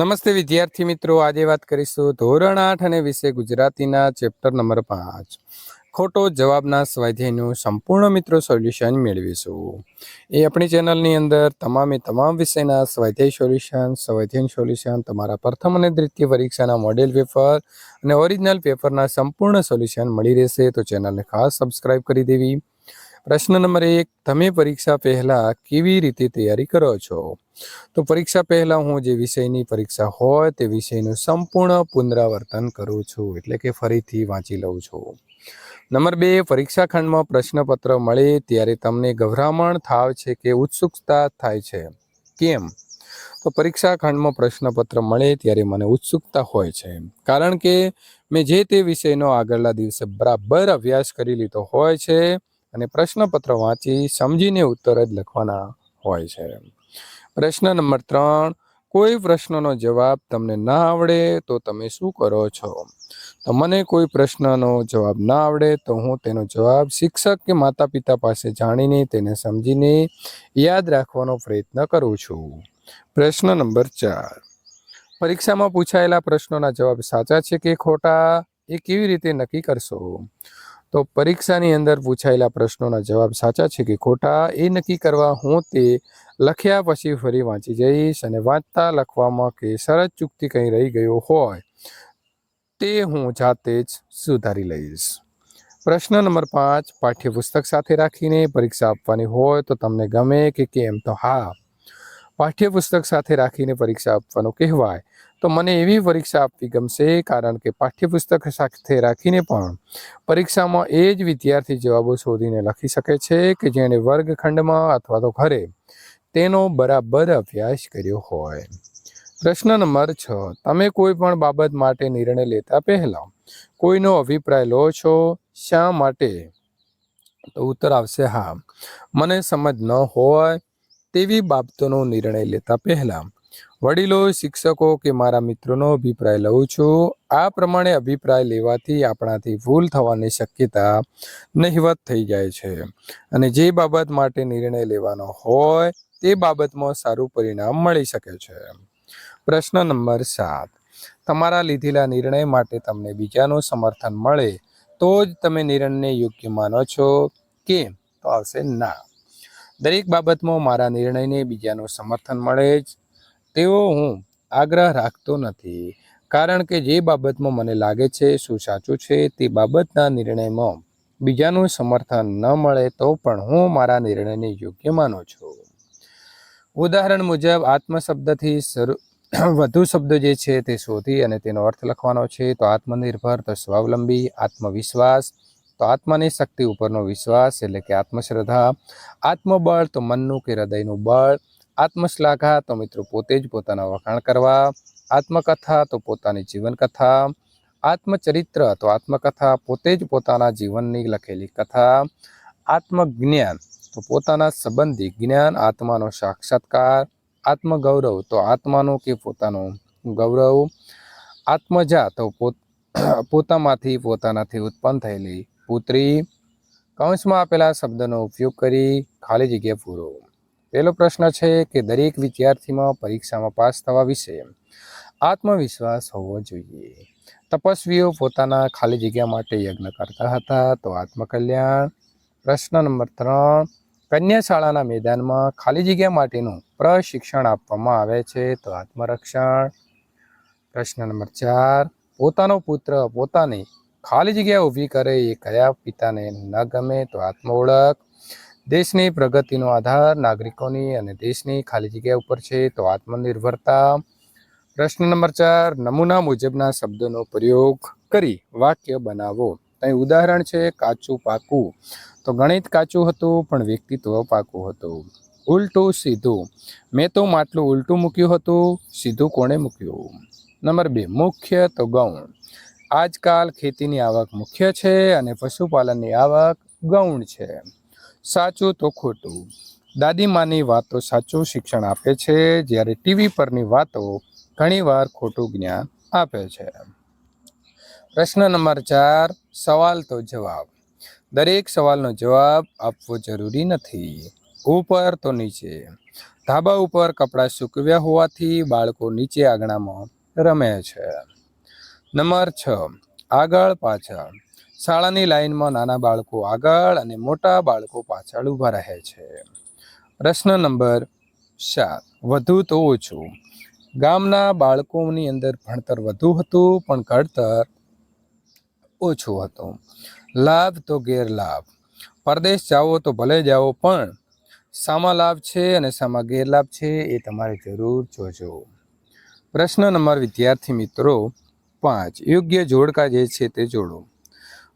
નમસ્તે વિદ્યાર્થી મિત્રો, આજે વાત કરીશું ધોરણ આઠ અને વિષય ગુજરાતીના ચેપ્ટર નંબર પાંચ. ખોટો જવાબના સ્વાધ્યાયનું સંપૂર્ણ મિત્રો સોલ્યુશન મેળવીશું. એ આપણી ચેનલની અંદર તમામે તમામ વિષયના સ્વાધ્યાય સોલ્યુશન સ્વાધ્યાય સોલ્યુશન, તમારા પ્રથમ અને દ્વિતીય પરીક્ષાના મોડેલ પેપર અને ઓરિજિનલ પેપરના સંપૂર્ણ સોલ્યુશન મળી રહેશે, તો ચેનલને ખાસ સબસ્ક્રાઇબ કરી દેવી. પ્રશ્ન નંબર એક, તમે પરીક્ષા પહેલા કેવી રીતે તૈયારી કરો છો? તો પરીક્ષા પહેલા હું જે વિષયની પરીક્ષા હોય તે વિષયનું સંપૂર્ણ પુનરાવર્તન કરું છું, એટલે કે ફરીથી વાંચી લઉં છું. નંબર બે પરીક્ષા ખંડમાં પ્રશ્નપત્ર મળે ત્યારે તમને ગભરામણ થાવ છે કે ઉત્સુકતા થાય છે? કેમ? તો પરીક્ષા ખંડમાં પ્રશ્નપત્ર મળે ત્યારે મને ઉત્સુકતા હોય છે. કારણ કે મેં જે તે વિષયનો આગળના દિવસે બરાબર અભ્યાસ કરી લીધો હોય છે અને પ્રશ્નપત્ર વાંચી સમજીને ઉત્તર જ લખવાના હોય છે. પ્રશ્ન નંબર ત્રણ, કોઈ પ્રશ્નનો જવાબ તમને ના આવડે તો તમે શું કરો છો? તો મને કોઈ પ્રશ્નનો જવાબ ના આવડે તો હું તેનો જવાબ શિક્ષક કે માતા પિતા પાસે જાણીને તેને સમજીને યાદ રાખવાનો પ્રયત્ન કરું છું. પ્રશ્ન નંબર ચાર, પરીક્ષામાં પૂછાયેલા પ્રશ્નોના જવાબ સાચા છે કે ખોટા? એ કેવી રીતે નક્કી કરશો? તો પરીક્ષાની અંદર પૂછાયેલા પ્રશ્નોના જવાબ સાચા છે કે ખોટા એ નક્કી કરવા હું તે લખ્યા પછી ફરી વાંચી જઈશ અને વાંચતા લખવામાં કે સરસ ચૂકતી કંઈ રહી ગયો હોય તે હું જાતે જ સુધારી લઈશ. પ્રશ્ન નંબર પાંચ, પાઠ્યપુસ્તક સાથે રાખીને પરીક્ષા આપવાની હોય તો તમને ગમે કે કેમ તો હા. પાઠ્યપુસ્તક સાથે રાખીને પરીક્ષા આપવાનું કહેવાય. તો મને એવી પરીક્ષા આપવી ગમશે, કારણ કે પાઠ્યપુસ્તક સાથે રાખીને પણ પરીક્ષામાં એ જ વિદ્યાર્થી જવાબો શોધીને લખી શકે છે કે જેણે વર્ગખંડમાં અથવા તો ઘરે તેનો બરાબર અભ્યાસ કર્યો હોય. પ્રશ્ન નંબર છ. તમે કોઈ પણ બાબત માટે નિર્ણય લેતા પહેલા કોઈનો અભિપ્રાય લો છો? શા માટે? તો ઉત્તર આવશે હા. મને સમજ ન હોય તેવી બાબતોનો નિર્ણય લેતા પહેલા વડીલો, શિક્ષકો કે મારા મિત્રોનો અભિપ્રાય લઉં છું. આ પ્રમાણે અભિપ્રાય લેવાથી આપણાથી ભૂલ થવાની શક્યતા નહિવત થઈ જાય છે. અને જે બાબત માટે નિર્ણય લેવાનો હોય, તે બાબતમાં સારું પરિણામ મળી શકે છે. પ્રશ્ન નંબર સાત. તમારા લીધેલા નિર્ણય માટે તમને બીજાનું સમર્થન મળે, તો જ તમે નિર્ણયને યોગ્ય માનો છો કે તો આવશે ના. દરેક બાબતમાં મારા નિર્ણયને બીજાનું સમર્થન મળે જ તેવો હું આગ્રહ રાખતો નથી. કારણ કે જે બાબતમાં મને લાગે છે શું સાચું છે તે બાબતના નિર્ણયમાં બીજાનું સમર્થન ન મળે તો પણ હું મારા નિર્ણયને યોગ્ય માનું છું. ઉદાહરણ મુજબ, આત્મશબ્દથી વધુ શબ્દ જે છે તે શોધી અને તેનો અર્થ લખવાનો છે, તો આત્મનિર્ભર, તો સ્વાવલંબી, આત્મવિશ્વાસ, તો આત્માની શક્તિ ઉપરનો વિશ્વાસ, એટલે કે આત્મશ્રદ્ધા, આત્મબળ, તો મનનું કે હૃદયનું બળ આત્મશ્લાઘા, તો મિત્રો પોતે જ પોતાના વખાણ કરવા. આત્મકથા, તો પોતાની જીવનકથા. આત્મચરિત્ર, તો આત્મકથા, પોતે જ પોતાના જીવનની લખેલી કથા. આત્મજ્ઞાન, તો પોતાના સંબંધી જ્ઞાન, આત્માનો સાક્ષાત્કાર. આત્મગૌરવ, તો આત્માનું કે પોતાનું ગૌરવ. આત્મજા, તો પોત, પોતામાંથી પોતાનાથી ઉત્પન્ન થયેલી પુત્રી. કૌંસમાં આપેલા શબ્દનો ઉપયોગ કરી ખાલી જગ્યા પૂરો. પહેલો પ્રશ્ન છે કે દરેક વિદ્યાર્થીમાં પરીક્ષામાં પાસ થવા વિશે આત્મવિશ્વાસ હોવો જોઈએ. તપસ્વીઓ પોતાના ખાલી જગ્યા માટે યજ્ઞ કરતા હતા, તો આત્મકલ્યાણ. પ્રશ્ન નંબર ત્રણ કન્યા શાળાના મેદાનમાં ખાલી જગ્યા માટેનું પ્રશિક્ષણ આપવામાં આવે છે, તો આત્મરક્ષણ. પ્રશ્ન નંબર ચાર, પોતાનો પુત્ર પોતાની ખાલી જગ્યા ઊભી કરે એ કયા પિતાને ન ગમે, તો આત્મ ઓળખ દેશની પ્રગતિનો આધાર, નાગરિકોની અને દેશની ખાલી જગ્યા ઉપર છે તો આત્મનિર્ભરતા. પ્રશ્ન નંબર ચાર, નમૂના મુજબના શબ્દોનો પ્રયોગ કરી વાક્ય બનાવો. અહીં ઉદાહરણ છે, કાચું પાકું. તો ગણિત કાચું હતું, પણ વ્યક્તિત્વ પાકું હતું. ઉલટું સીધું. મેં તો માટલું ઉલટું મૂક્યું હતું, સીધું કોણે મૂક્યું? નંબર બે, મુખ્ય તો ગૌણ. આજકાલ ખેતીની આવક મુખ્ય છે અને પશુપાલનની આવક ગૌણ છે. સાચું તો ખોટું. દાદીમાની વાતો સાચું શિક્ષણ આપે છે, જ્યારે ટીવી પરની વાતો ઘણીવાર ખોટું જ્ઞાન આપે છે. પ્રશ્ન નંબર ચાર, સવાલ તો જવાબ. દરેક સવાલનો જવાબ આપવો જરૂરી નથી. ઉપર તો નીચે. ધાબા ઉપર કપડાં સૂકવ્યા હોવાથી બાળકો નીચે આંગણામાં રમે છે. નંબર છ, આગળ પાછળ. શાળાની લાઈનમાં નાના બાળકો આગળ અને મોટા બાળકો પાછળ ઊભા રહે છે. પ્રશ્ન નંબર સાત. વધુ તો ઓછું. ગામના બાળકોની અંદર ભણતર વધુ હતું, પણ ઘડતર ઓછું હતું. લાભ તો ગેરલાભ. પરદેશ જાઓ તો ભલે જાઓ, પણ સામા લાભ છે અને સામા ગેરલાભ છે એ તમારે જરૂર જોજો. પ્રશ્ન નંબર વિદ્યાર્થી મિત્રો પાંચ. યોગ્ય જોડકા જે છે તે જોડો.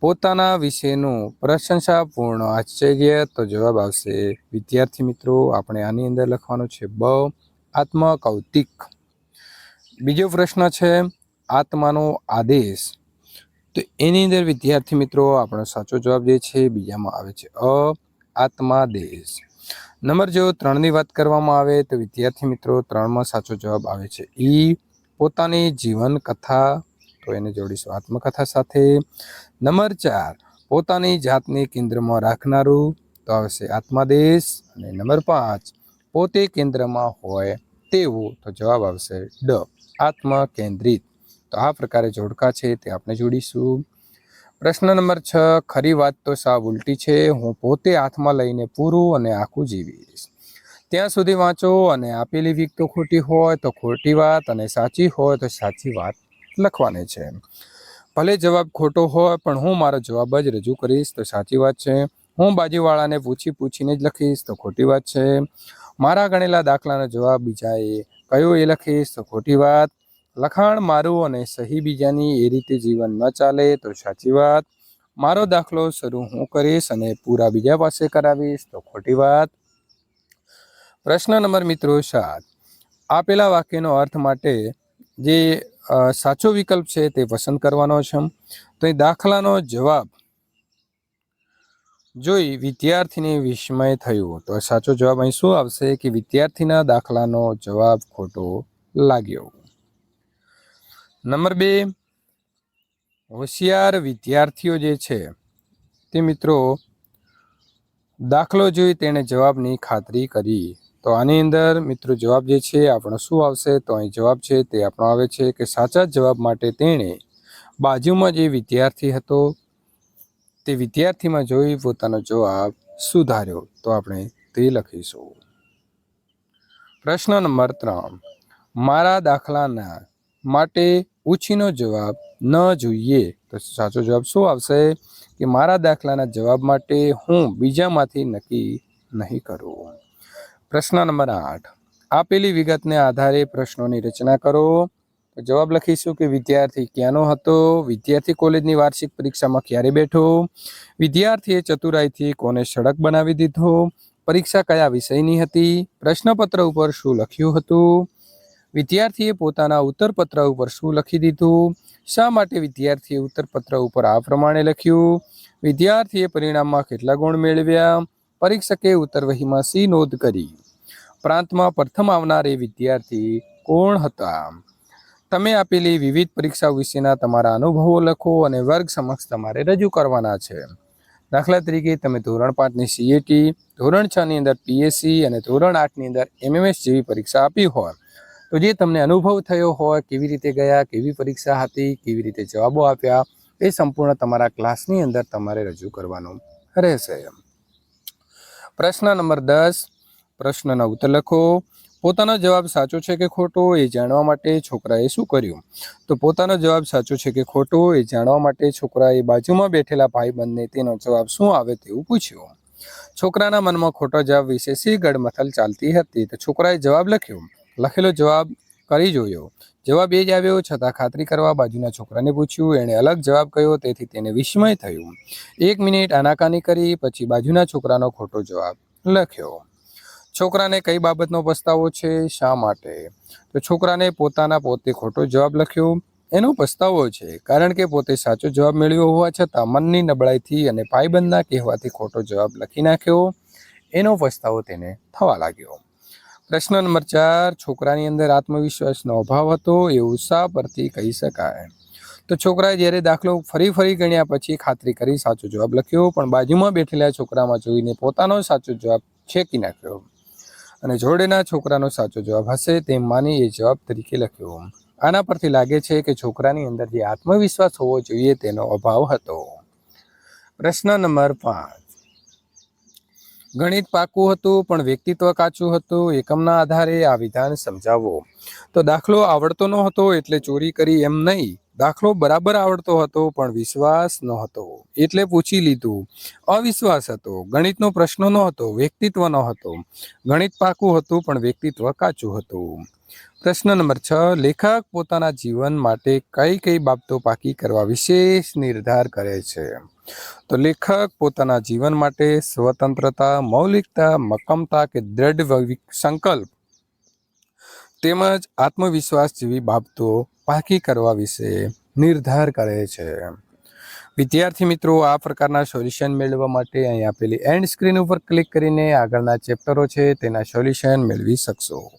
પોતાના વિશેનું પ્રશંસાપૂર્ણ આશ્ચર્ય તો જવાબ આવશે. વિદ્યાર્થી મિત્રો, આપણે આની અંદર લખવાનું છે બ, આત્મકૌતિક. બીજો પ્રશ્ન છે આત્માનો આદેશ. તો એની અંદર વિદ્યાર્થી મિત્રો, આપણો સાચો જવાબ જે છે બીજામાં આવે છે. અ, આત્માદેશ. નંબર જો ત્રણની વાત કરવામાં આવે તો વિદ્યાર્થી મિત્રો, ત્રણમાં સાચો જવાબ આવે છે. ઈ પોતાની જીવન કથા તો એને જોડીશું. આત્મકથા સાથે નંબર ચાર, પોતાની જાતને કેન્દ્રમાં રાખનારું તો આવશે આત્માદેશ. અને નંબર પાંચ, પોતે કેન્દ્રમાં હોય તેવું તો જવાબ આવશે ડ આત્મ કેન્દ્રિત તો આ પ્રકારે જોડકા છે તે આપણે જોડીશું. પ્રશ્ન નંબર છ, ખરી વાત તો સાવ ઉલટી છે, હું પોતે હાથમાં લઈને પૂરું અને આખું જીવીશ ત્યાં સુધી વાંચો અને આપેલી વીક તો ખોટી હોય તો ખોટી વાત અને સાચી હોય તો સાચી વાત લખવાની છે ભલે જવાબ ખોટો હોય, પણ હું મારો જવાબ જ રજૂ કરીશ, તો સાચી વાત છે. હું બાજુવાળાને પૂછી પૂછીને જ લખીશ, તો ખોટી વાત છે. મારા ગણેલા દાખલાનો જવાબ બીજાએ કયો એ લખીશ, તો ખોટી વાત. લખાણ મારું અને સહી બીજાની એ રીતે જીવન ન ચાલે, તો સાચી વાત. મારો દાખલો શરૂ હું કરીશ અને પૂરા બીજા પાસે કરાવીશ, તો ખોટી વાત. પ્રશ્ન નંબર મિત્રો સાત. આપેલા વાક્યનો અર્થ માટે જે સાચો વિકલ્પ છે તે પસંદ કરવાનો છે તો એ દાખલાનો જવાબ જોઈ વિદ્યાર્થીને વિસ્મય થયું. તો સાચો જવાબ અહીં શું આવશે કે વિદ્યાર્થીના દાખલાનો જવાબ ખોટો લાગ્યો. નંબર બે, હોશિયાર વિદ્યાર્થીઓ જે છે તે મિત્રો દાખલો જોઈ તેણે જવાબની ખાતરી કરી. તો આની અંદર મિત્રો જવાબ જે છે, આપણો શું આવશે? તો અહીં જવાબ છે, તે આપણો આવે છે કે સાચા જવાબ માટે તેણે બાજુમાં જે વિદ્યાર્થી હતો, તે વિદ્યાર્થીમાં જોઈ પોતાનો જવાબ સુધાર્યો. તો આપણે તે લખીશું. પ્રશ્ન નંબર ત્રણ. મારા દાખલાના માટે ઉછીનો જવાબ ન જોઈએ. તો સાચો જવાબ શું આવશે? કે મારા દાખલાના જવાબ માટે હું બીજામાંથી નક્કી નહીં કરું. પ્રશ્ન નંબર આઠ. આપેલી વિગતને આધારે પ્રશ્નોની રચના કરો. જવાબ લખીશું કે વિદ્યાર્થી ક્યાંનો હતો? વિદ્યાર્થી કોલેજની વાર્ષિક પરીક્ષામાં ક્યારે બેઠો? વિદ્યાર્થીએ ચતુરાઈથી કોને સડક બનાવી દીધો? પરીક્ષા કયા વિષયની હતી? પ્રશ્નપત્ર ઉપર શું લખ્યું હતું? વિદ્યાર્થીએ પોતાના ઉત્તરપત્ર ઉપર શું લખી દીધું? શા માટે વિદ્યાર્થીએ ઉત્તરપત્ર ઉપર આ પ્રમાણે લખ્યું? વિદ્યાર્થીએ પરિણામમાં કેટલા ગુણ મેળવ્યા? પરીક્ષકે ઉત્તરવહીમાં સી નોંધ કરી. પ્રાંતમાં પ્રથમ આવનાર એ વિદ્યાર્થી કોણ હતા? તમે આપેલી વિવિધ પરીક્ષાઓ વિશેના તમારા અનુભવો લખો અને વર્ગ સમક્ષ તમારે રજૂ કરવાના છે. દાખલા તરીકે તમે ધોરણ પાંચની સીએટી ધોરણ છની અંદર પીએસસી અને ધોરણ આઠની અંદર એમએમએસ જેવી પરીક્ષા આપી હોય. તો જે તમને અનુભવ થયો હોય, કેવી રીતે ગયા, કેવી પરીક્ષા હતી, કેવી રીતે જવાબો આપ્યા, એ સંપૂર્ણ તમારા ક્લાસની અંદર તમારે રજૂ કરવાનું રહેશે. પ્રશ્ન નંબર દસ. પ્રશ્નના ઉત્તર લખો. પોતાનો જવાબ સાચો છે કે ખોટો એ જાણવા માટે છોકરાએ શું કર્યું? તો પોતાનો જવાબ સાચો છે કે ખોટો એ જાણવા માટે છોકરાએ બાજુમાં બેઠેલા ભાઈબંધને તેનો જવાબ શું આવે તેવું પૂછ્યું. છોકરાના મનમાં ખોટો જવાબ વિશે સી ગડમથલ ચાલતી હતી? તો છોકરાએ જવાબ લખ્યો. લખેલો જવાબ કરી જોયો. જવાબ એ જ આવ્યો, છતાં ખાતરી કરવા બાજુના છોકરાને પૂછ્યું. એણે અલગ જવાબ કહ્યો, તેથી તેને વિસ્મય થયું. એક મિનિટ આનાકાની કરી, પછી બાજુના છોકરાનો ખોટો જવાબ લખ્યો. છોકરાને કઈ બાબતનો પસ્તાવો છે? શા માટે? તો છોકરાને પોતાના પોતે ખોટો જવાબ લખ્યો. એનો પસ્તાવો છે, કારણ કે પોતે સાચો જવાબ મેળવ્યો હોવા છતાં મનની નબળાઈથી અને પાયબંધના કહેવાથી ખોટો જવાબ લખી નાખ્યો. એનો પસ્તાવો તેને થવા લાગ્યો. પ્રશ્ન નંબર ચાર, છોકરાની અંદર આત્મવિશ્વાસનો અભાવ હતો એ ઉત્સાહ પરથી કહી શકાય? તો છોકરાએ જ્યારે દાખલો ફરી ફરી ગણ્યા પછી ખાતરી કરી, સાચો જવાબ લખ્યો, પણ બાજુમાં બેઠેલા છોકરામાં જોઈને પોતાનો સાચો જવાબ છેકી નાખ્યો. અને જોડેના છોકરાનો સાચો જવાબ હશે તેમ માની એ જવાબ તરીકે લખ્યો. આના પરથી લાગે છે કે છોકરાની અંદર જે આત્મવિશ્વાસ હોવો જોઈએ તેનો અભાવ હતો. પ્રશ્ન નંબર પાંચ. ગણિત પાકું હતું, પણ વ્યક્તિત્વ કાચું હતું. એકમના આધારે આ વિધાન સમજાવો. તો દાખલો આવડતો ન હતો એટલે ચોરી કરી એમ નહીં. દાખલો બરાબર આવડતો હતો, પણ વિશ્વાસ ન હતો એટલે પૂછી લીધું, અવિશ્વાસ હતો. ગણિતનો પ્રશ્ન ન હતો વ્યક્તિત્વ ન હતો ગણિત પાકું હતું, પણ વ્યક્તિત્વ કાચું હતું. પ્રશ્ન નંબર છ, લેખક પોતાના જીવન માટે કઈ કઈ બાબતો પાકી કરવા વિશેષ નિર્ધાર કરે છે? તો લેખક પોતાના જીવન માટે સ્વતંત્રતા, મૌલિકતા, મક્કમતા કે દ્રઢ સંકલ્પ તેમજ આત્મવિશ્વાસ જેવી બાબતો પાકી કરવા વિશે નિર્ધાર કરે છે. વિદ્યાર્થી મિત્રો, આ પ્રકારના સોલ્યુશન મેળવવા માટે અહીં આપેલી એન્ડ સ્ક્રીન ઉપર ક્લિક કરીને આગળના ચેપ્ટરો છે, તેના સોલ્યુશન મેળવી શકશો.